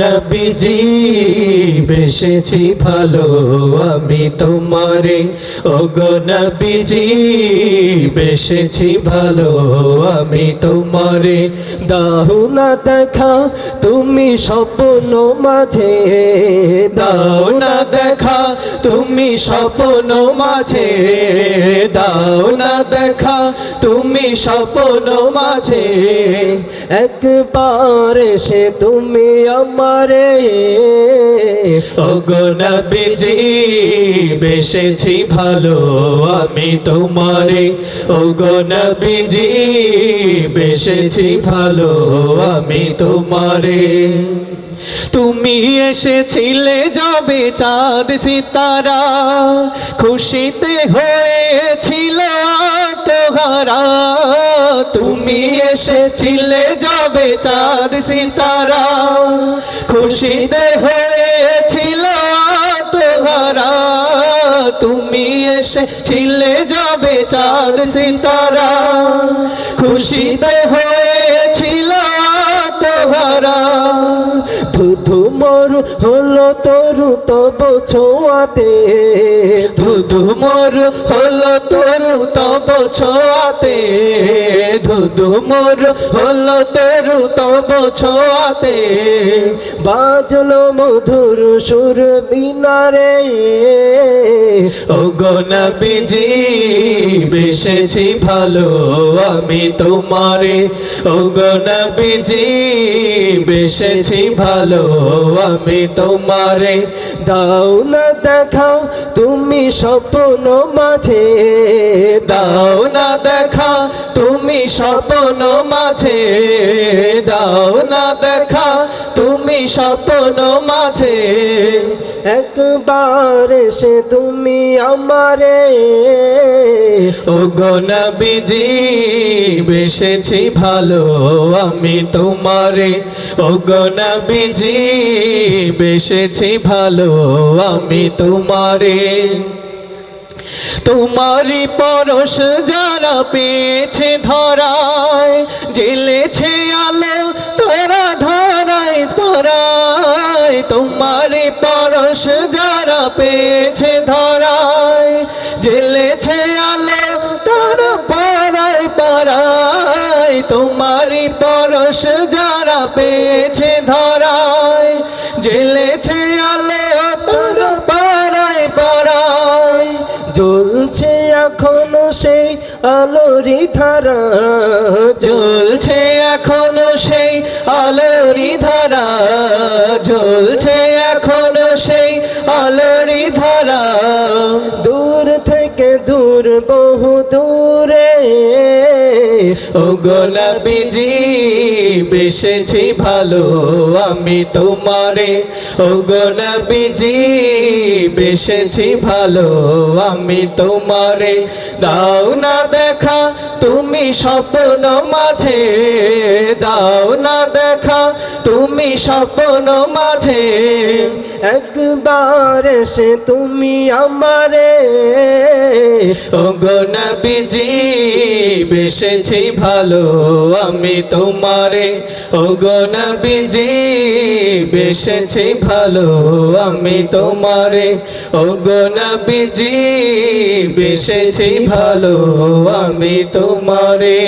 নবীজি বেসেছি ভালো আমি তোমারে। ও গো নবীজি বেসেছি ভালো আমি তোমারে। দাও না দেখা, তুমি স্বপ্ন মাঝে। দাও না দেখা, তুমি স্বপ্ন মাঝে। দাও না দেখা, তুমি স্বপ্ন মাঝে। একবার সে তুমি আমারে। অগণবিজি বেসেছি ভালো আমি তোমারে। অগণবিজি বেসেছি ভালো আমি তোমারে। তুমি এসেছিলে যাবে চাঁদ সিতারা, খুশিতে হয়েছিল তোহারা তুমি এসেছিলে যাবে চাঁদ সিতারা। খুশিতে হয়েছিল তোহারা তুমি এসেছিলে যাবে চাঁদ সিতারা। খুশিতে হয়েছিল তোহারা ধুধু মরু হলো তরু তব ছোঁয়াতে ধুধু মরু হলো তরু, তব ছোঁয়াতে ধুধু মরু হলো তরু, তব ছোঁয়াতে বাজলো মধুর সুর বিনারে ও গনবিজি বেসেছি ভালো আমি তোমারে। ও গনবিজি বেসেছি ভালো, আমি তোমারে। দাও না দেখাও, তুমি স্বপ্ন মাঝে। দাও না দেখা তুমি স্বপ্ন মাঝে। দাও না দেখা স্বপ্ন মাঝে। একবার সে তুমি আমারে। ও গনবিজি বেসেছি ভালো আমি তোমারে। ও গনবিজি বেসেছি ভালো আমি তোমারে। তোমারি পরশ যারা পেয়েছে ধরায় জেলেছে আলো পরশ যারা পেয়েছে ধরায় জেলেছে আলো তারা পাড়ায় পাড়ায় তোমারই পরশ যারা পেয়েছে ধরায় জ্বলছে এখনও সেই আলোরি ধারা। জ্বলছে এখনও সেই আলোরি ধারা। জ্বলছে এখনও সেই আলোরি ধারা। দূর থেকে দূর বহু দূরে। ও গোলাপিজি বেসেছি ভালো, আমি তোমারে। ও গোলাপিজি বেসেছি ভালো, আমি তোমারে। দাও না দেখা, তুমি স্বপ্ন মাঝে। দাও না দেখা তুমি স্বপ্ন মাঝে, একবার সে তুমি আমারে। ও গনবিজি বেসেছি ভালো আমি তোমারে। ও গনবিজি বেসেছি ভালো আমি তোমারে। ও গনবিজি বেসেছি ভালো আমি তোমারে।